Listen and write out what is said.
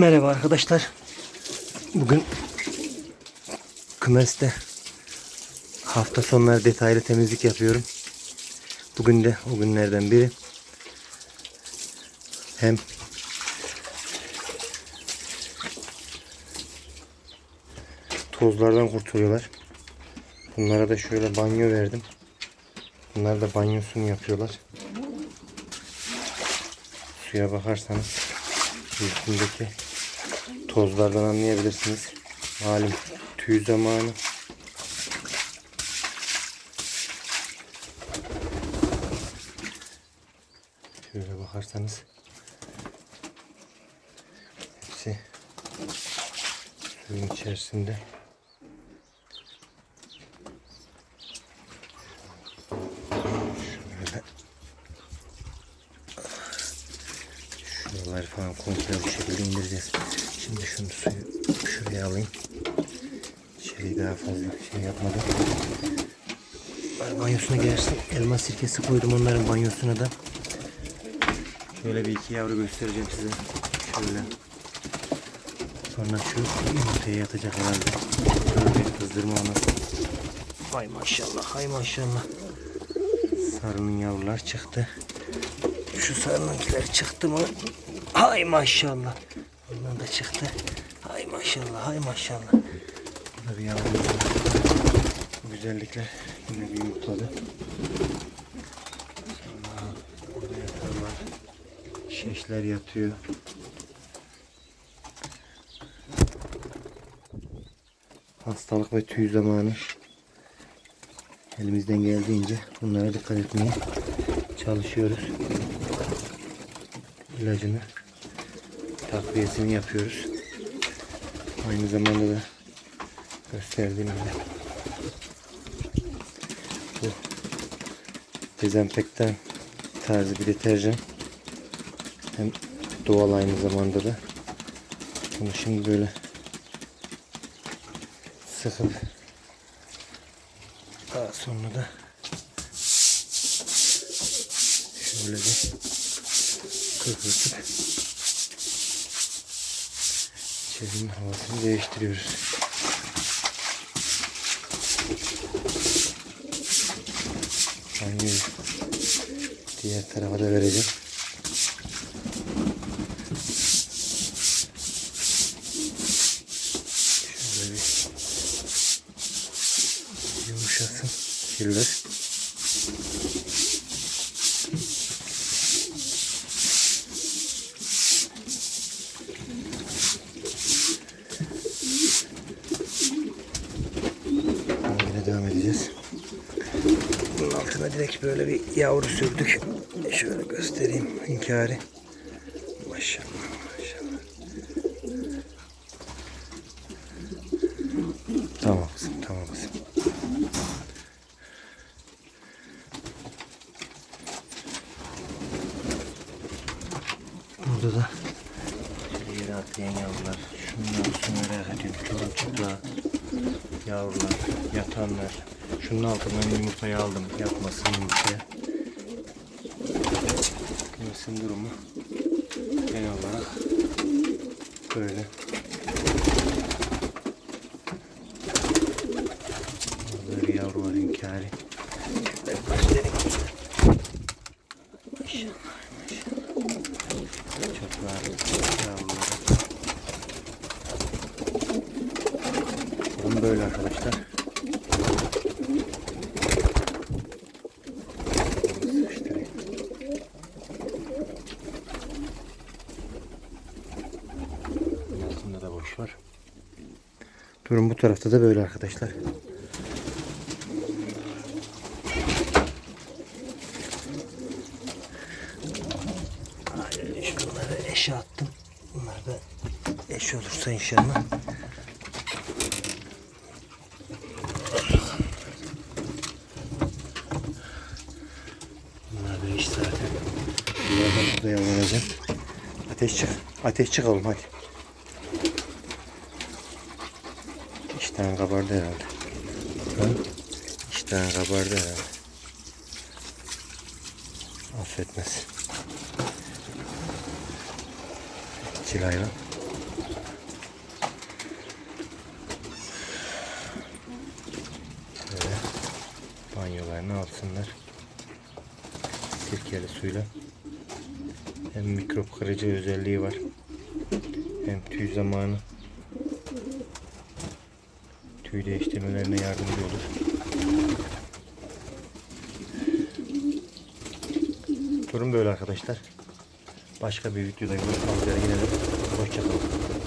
Merhaba arkadaşlar. Bugün kümeste hafta sonları detaylı temizlik yapıyorum. Bugün de o günlerden biri. Hem tozlardan kurtuluyorlar. Bunlara da şöyle banyo verdim. Bunlar da banyosunu yapıyorlar. Suya bakarsanız üstündeki tozlardan anlayabilirsiniz. Malum tüy zamanı. Şöyle bakarsanız hepsi suyun içerisinde. Şöyle Şuraları falan komple bu şekilde indireceğiz. Şimdi şunu suyu şuraya alayım. İçeriği daha fazla şey yapmadım. Banyosuna gelsin. Elma sirkesi koydum onların banyosuna da. Şöyle bir iki yavru göstereceğim size. Şöyle. Sonra şu yumurtaya yatacak herhalde. Şöyle kızdırma onu. Hay maşallah, hay maşallah. Sarının yavrular çıktı. Şu sarınınkiler çıktı mı? Hay maşallah. Onlar da çıktı. Hay maşallah, hay maşallah. Burada bir var. Bu güzellikler yine bir yumurtladı. Sonra burada yatan var. Şeşler yatıyor. Hastalık ve tüy zamanı. Elimizden geldiğince bunlara dikkat etmeye çalışıyoruz. İlacını takviyesini yapıyoruz. Aynı zamanda da gösterdiğim gibi. Bu dezenfektan tarzı bir deterjan. Hem doğal aynı zamanda da. Bunu şimdi böyle sıkıp daha sonra da şöyle bir kıvırtıp içerinin havasını değiştiriyoruz. Banyoyu diğer tarafa da vereceğim. Şöyle bir yumuşasın kirler. Bunun altına direkt böyle bir yavru sürdük. Şöyle göstereyim inkari. Maşallah maşallah. Tamam kızım tamam kızım. Burada da yere atlayan yavrular. Yavrusunu merak ediyorum. Çocuklar, yavrular, yatanlar. Şunun altından yumurtayı aldım. Yapmasın yumurtaya. Kümesin durumu genel olarak böyle. Burada bir yavru var inkari. Çocuklar, yavrular. Durum böyle arkadaşlar. Sıkıştırayım. Bunun Altında da boş var. Durum bu tarafta da böyle arkadaşlar. Şunları eşe attım. Bunlar da eş olursa inşallah. Bunlar da iş zaten. Bunlardan yavrulayacağım. Ateş çık. Ateş çık oğlum hadi. tane kabardı herhalde. Ha? İki tane kabardı herhalde. Affetmez. Çil hayvan. Böyle banyolarını alsınlar. Sirkeli suyla. Hem mikrop kırıcı özelliği var. Hem tüy zamanı tüy değiştirmelerine yardımcı olur. Durum böyle arkadaşlar. Başka bir videoda görüşmek üzere yine de hoşçakalın.